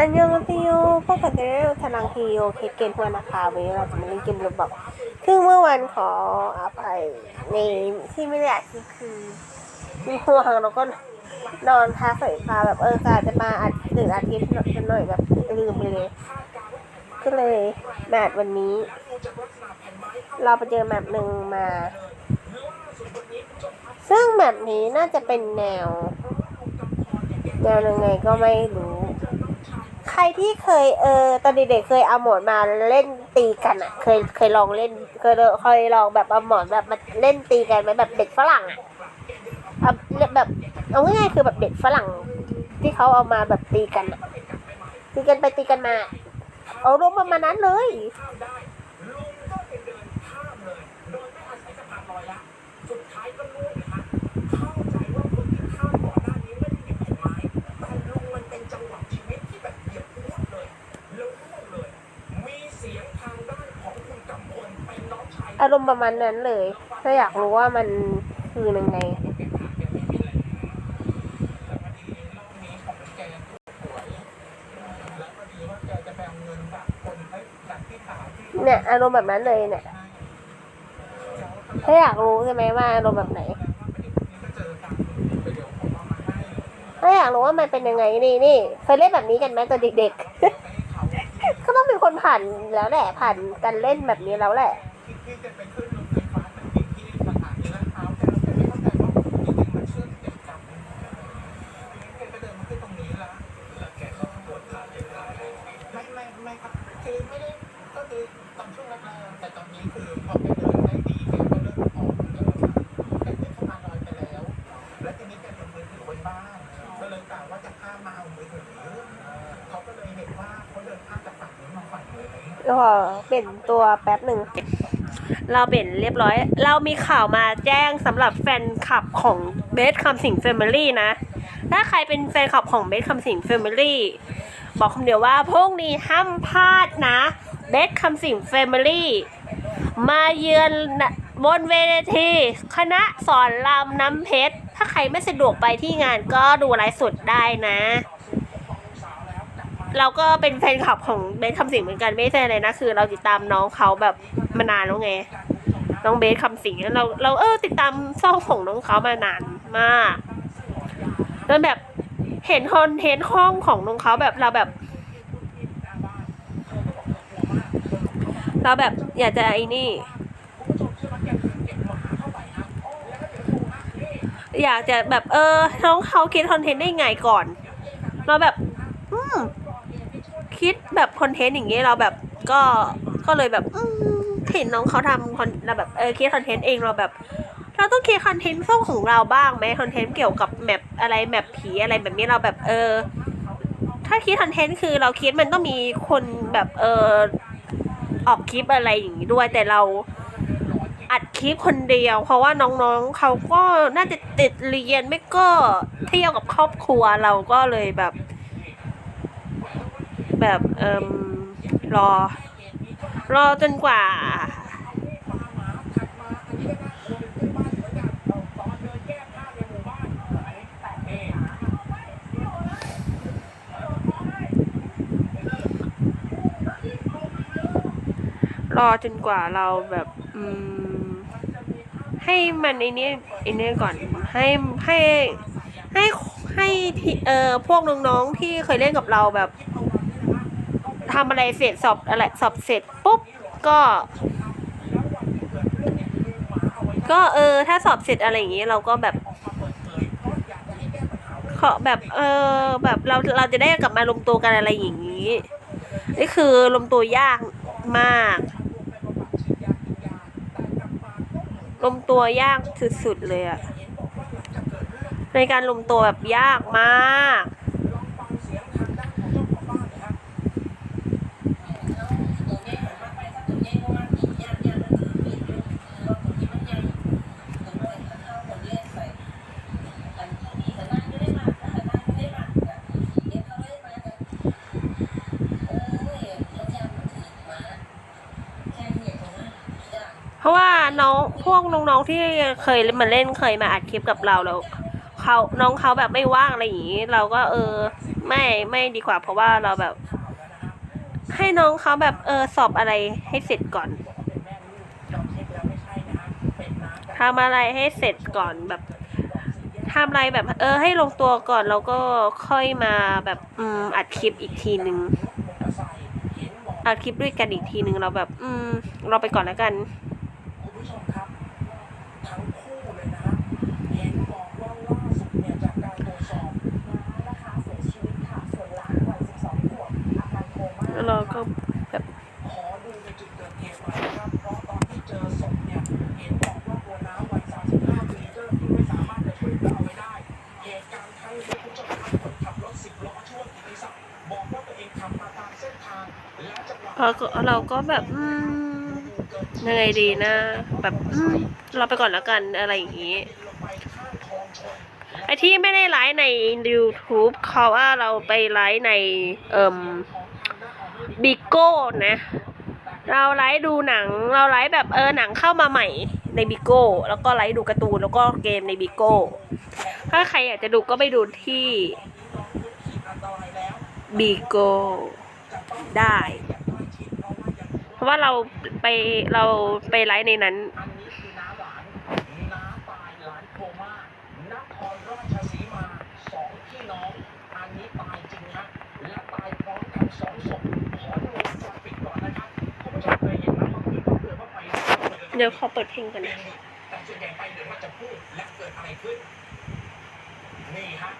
อันยองซิโยพวกกันเดลทลังฮิโยเคเกนหัวนะคะวันนี้เราจะมาเล่นเกมระบบซึ่งเมื่อวันขออภัยในที่ไม่ได้อัดคลิปคือมีห่วงแล้วก็นอนพักสายตาแบบเออกาจะมาอัดหนึ่งอาทิตย์กันหน่อยแบบลืมไปเลย ก็เลยแมทวันนี้ เราไปเจอแมปหนึ่งมา ซึ่งแมปนี้น่าจะเป็นแนวแนวยังไงก็ไม่รู้ ใครที่เคยเออตอนเด็กๆเคยเอาหมอนมาเล่นตีกันอะ เคยเคยลองเล่นเคยเคยลองแบบเอาหมอนแบบมาเล่นตีกันไหมแบบเด็กฝรั่งอะเอาแบบเอาง่ายๆคือแบบเด็กฝรั่ง ที่เขาเอามาแบบตีกันอะตีกันไปตีกันมา เอารวมประมาณนั้นเลยารมณ์ประมาณนั้นเลย ถ้าอยากรู้ว่ามันคือยังไงเนี่ยอารมณ์แบบนั้นเลยเนี่ยถ้าอยากรู้ใช่ไหมว่าอารมณ์แบบไหน ถ้าอยากรู้ว่ามันเป็นยังไงนี่นี่เคยเล่นแบบนี้กันไหมตอนเด็กๆ ก็ต้องเป็นคนผ่านแล้วแหละผ่านการเล่นแบบนี้แล้วแหละ ไม่ไม่ไม่ครับคือไม่ได้ก็คือตอนช่วงแรกๆแต่ตอนนี้คือพอแกเดินได้ดีแกก็เริ่มออกแล้วแกขึ้นสะพานลอยไปแล้ว แล้วทีนี้แกลืมมือถือไว้บ้านก็เลยกล่าวว่าจะข้ามมาเอามือถือเขาก็เลยเห็นว่าเขาเดินข้ามจากฝั่งนี้มาฝั่งนี้ ก็ เปลี่ยนตัวแป๊บหนึ่งเราเปลี่ยนเรียบร้อย เรามีข่าวมาแจ้งสำหรับแฟนคลับของเบสคำสิงแฟมิลี่นะ ถ้าใครเป็นแฟนคลับของเบสคำสิงแฟมิลี่บอกคำเดียวว่าพรุ่งนี้ห้ามพลาดนะเบสคำสิงแฟมิลี่มาเยือนบนเวทีคณะสอนรามน้ำเพชร ถ้าใครไม่สะดวกไปที่งานก็ดูไลฟ์สดได้นะ เราก็เป็นแฟนคลับของเบสคำสิงเหมือนกันไม่ใช่อะไรนะคือ เราติดตามน้องเขาแบบมานานแล้วไงน้องเบสคำสิงเราเราเออติดตามช่องของน้องเขามานานมากจนแบบเห็นคอนเทนต์ห้องของน้องเขาแบบเราแบบ เราแบบอยากจะไอ้นี่ อยากจะแบบเออน้องเขาคิดคอนเทนต์ได้ไงก่อน เราแบบ คิดแบบคอนเทนต์อย่างเงี้ยเราแบบก็ก็เลยแบบเห็นน้องเขาทำคอนเราแบบเออคิดคอนเทนต์เองเราแบบ เราต้องคิดคอนเทนต์ส่งของเราบ้างไหมคอนเทนต์เกี่ยวกับแมปอะไรแมปผีอะไรแบบนี้เราแบบเออ ถ้าคิดคอนเทนต์คือเราคิดมันต้องมีคนแบบเออออกคลิปอะไรอย่างนี้ด้วยแต่เราอัดคลิปคนเดียว เพราะว่าน้องๆเขาก็น่าจะติดเรียนไม่ก็เที่ยวกับครอบครัวเราก็เลยแบบ แบบเอ่มรอ รอจนกว่า รอจนกว่าเราแบบอืมให้มันไอ้นี่ไอ้นี่ก่อนให้ให้ให้ให้ที่เออพวกน้องๆที่เคยเล่นกับเราแบบ ทำอะไรเสร็จสอบอะไรสอบเสร็จปุ๊บก็ ก็เออ ถ้าสอบเสร็จอะไรอย่างงี้เราก็แบบขอแบบเออแบบเราเราจะได้กลับมารวมตัวกันอะไรอย่างงี้นี่คือรวมตัวยากมากรวมตัวยากสุดๆเลยอะในการรวมตัวแบบยากมาก เพราะว่า น้องพวกน้องๆที่เคยมาเล่นเคยมาอัดคลิปกับเราแล้วเขาน้องเขาแบบไม่ว่างอะไรอย่างนี้ เราก็เออ ไม่ไม่ดีกว่า เพราะว่าเราแบบ ให้น้องเขาแบบเออสอบอะไรให้เสร็จก่อน ทำอะไรให้เสร็จก่อนแบบทำอะไรแบบ เออ ให้ลงตัวก่อนแล้วก็ค่อยมาแบบอืมอัดคลิปอีกทีหนึ่งอัดคลิปด้วยกันอีกทีหนึ่งเราแบบ อืม เราไปก่อนแล้วกัน เราก็เราก็แบบยังไงดีนะ แบบเราไปก่อนแล้วกันอะไรอย่างงี้ไองชนไอที่ไม่ได้ไลฟ์ใน YouTube เขาว่าเราไปไลฟ์ในเอ่มบิโก้นะ เราไลฟ์ดูหนัง เราไลฟ์แบบเออหนังเข้ามาใหม่ในบิโก้แล้วก็ไลฟ์ดูการ์ตูนแล้วก็เกมในบิโก้ถ้าใครอยากจะดูก็ไปดูที่บิโก้ได้ เพราะว่าเราไปเราไปไลฟ์ในนั้นอันนี้คือน้าหลานน้าตายหลานโคม่านครราชสีมาสองพี่น้องอันนี้ตายจริงฮะและตายพร้อมกันสองศพขอดูวงจรปิดก่อนนะครับคุณผู้ชมเคยเห็นไหมว่าคือเขาเกิดว่าไปเดี๋ยวขอเปิดเพลงกันนะแต่ส่วนใหญ่ไปเดี๋ยวว่าจะพูดและเกิดอะไรขึ้น นี่ฮะ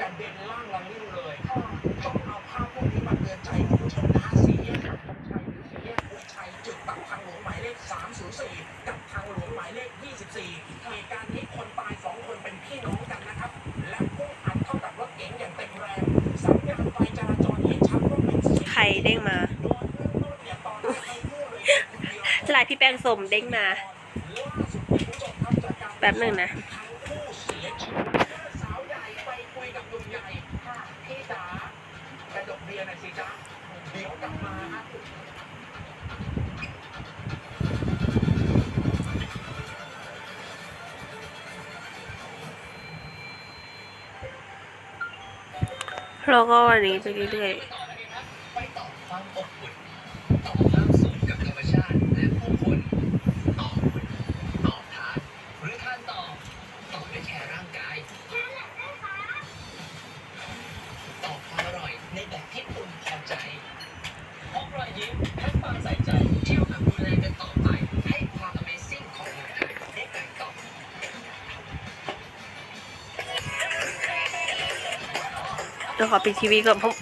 กระเด็นล่างละลิ่วเลยต้องเอาภาพพวกนี้มาเตือนใจคุณผู้ชมนะฮะสี่ ชัยจุดตัดทางหลวงหมายเลข 304 กับทางหลวงหมายเลข 24 เหตุการณ์นี้คนตายสองคนเป็นพี่น้องกันนะครับ และพุ่งอัดเข้ากับรถเก๋งอย่างเต็มแรง สัญญาณไฟจราจรเห็นชัดว่าเป็นสีใครเด้งมาโดนเรื่องรถเนี่ยตอนนั้นทั้งคู่เลยคนเดียวลายพี่แป้งสมเด้งมา แป๊บหนึ่งนะ แล้วก็วันนี้ไปเรื่อย เดี๋ยวขอปิดทีวีก่อนเพราะ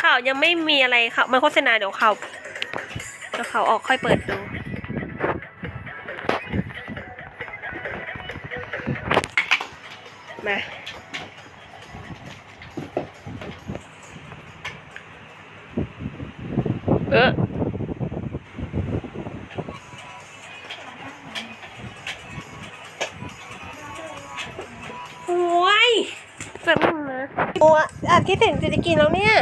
ข่าวยังไม่มีอะไรค่ะมันโฆษณาเดี๋ยวข่าวเดี๋ยวข่าวออกค่อยเปิดดู คิดถึงจะกินแล้วเนี่ย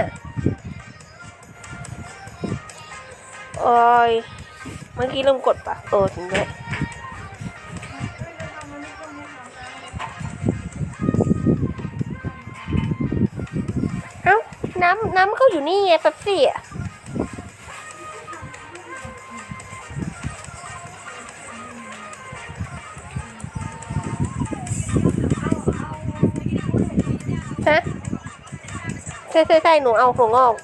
โอ้ย เมื่อกี้ลืมกดปะเออถึงด้วเอ้า น้ำ น้ำเขาอยู่นี่ไงแป๊บซี่อะ ใช่ใช่ใช่หนูเอาหัวงอก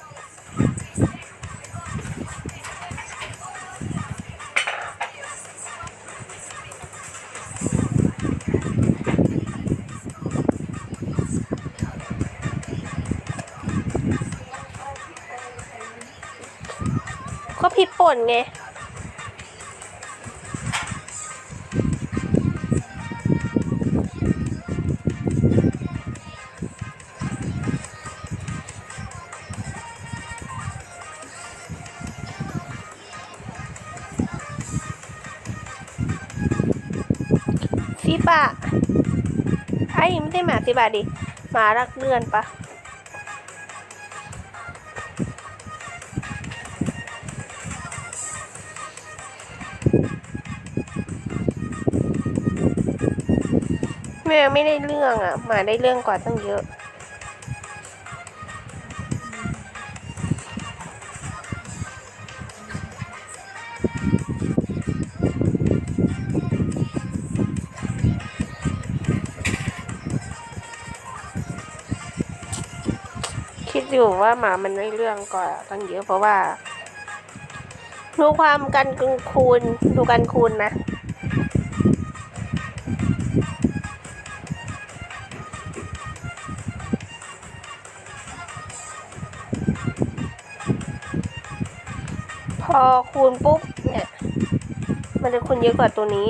ก็พริกป่นไง บะไอ้ไม่ใช่หมาสิบะดิหมารักเลื่อนปะแมวไม่ได้เรื่องอะหมาได้เรื่องกว่าตั้งเยอะ อยู่ว่าหมามันได้เรื่องกว่าตั้งเยอะเพราะว่าดูความกันคูณดูกันคูณนะพอคูณปุ๊บเนี่ย มันจะคูณเยอะกว่าตัวนี้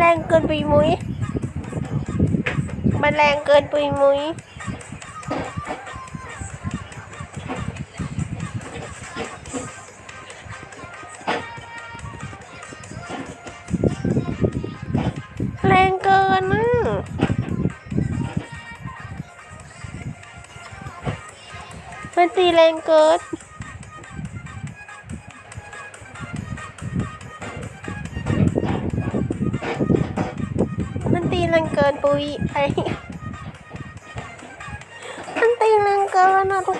รงเกินปุยมุยแรงเกินปุยมุ รงเกินปุยไอมันตีแรงเกินอะทุก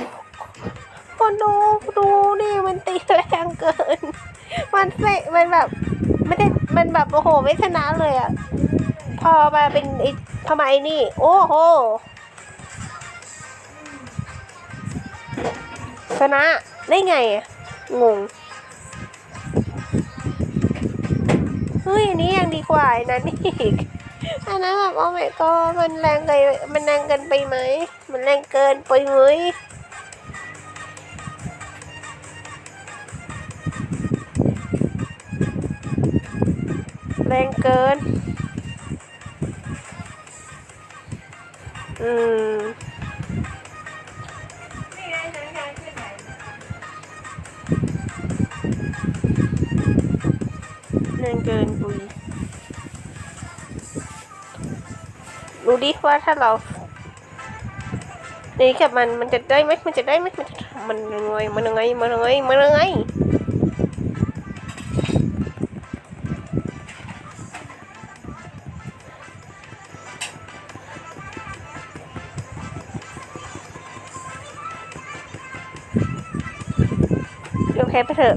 คนดูดูดิมันตีแรงเกิน มันเสะมันแบบไม่ได้มันแบบโอ้โหไม่ชนะเลยอะพอมาเป็นไอ้ทำไมนี่ โอ้โหชนะได้ไงงงเฮ้ยอันนี้ยังดีกว่านั้นอีก อันนั้นแบบโอ้ my god มันแรงเกินมันแรงเกินไปไหม มันแรงเกินไปไหมแรงเกิน อืม แรงเกินปุ ดูดิว่าถ้าเรานี่กับมันมันจะได้ไหมมันจะได้ไหมมันจะมันยังไงมันยังไงมันยังไงมันยังไงเดี๋ยวแพ้ไปเถอะ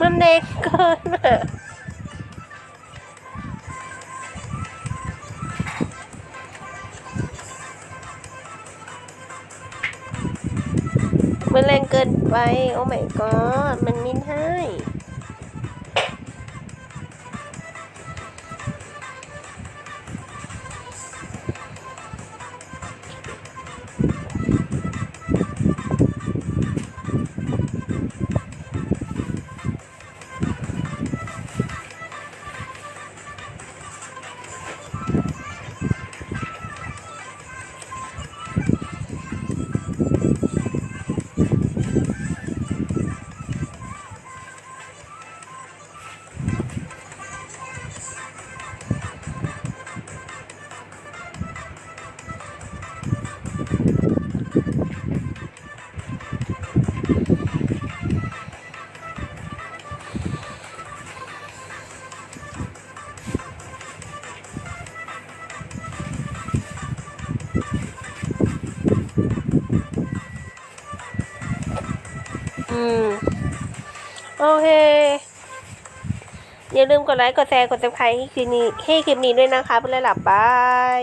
มันเด็กเกินอะ มันแรงเกินไป โอ้ my god มันไม่ได้ อย่าลืมกดไลค์ กดแชร์ กดติดตามให้คลิปนี้ให้คลิปนี้ด้วยนะคะเพื่อนหลับบาย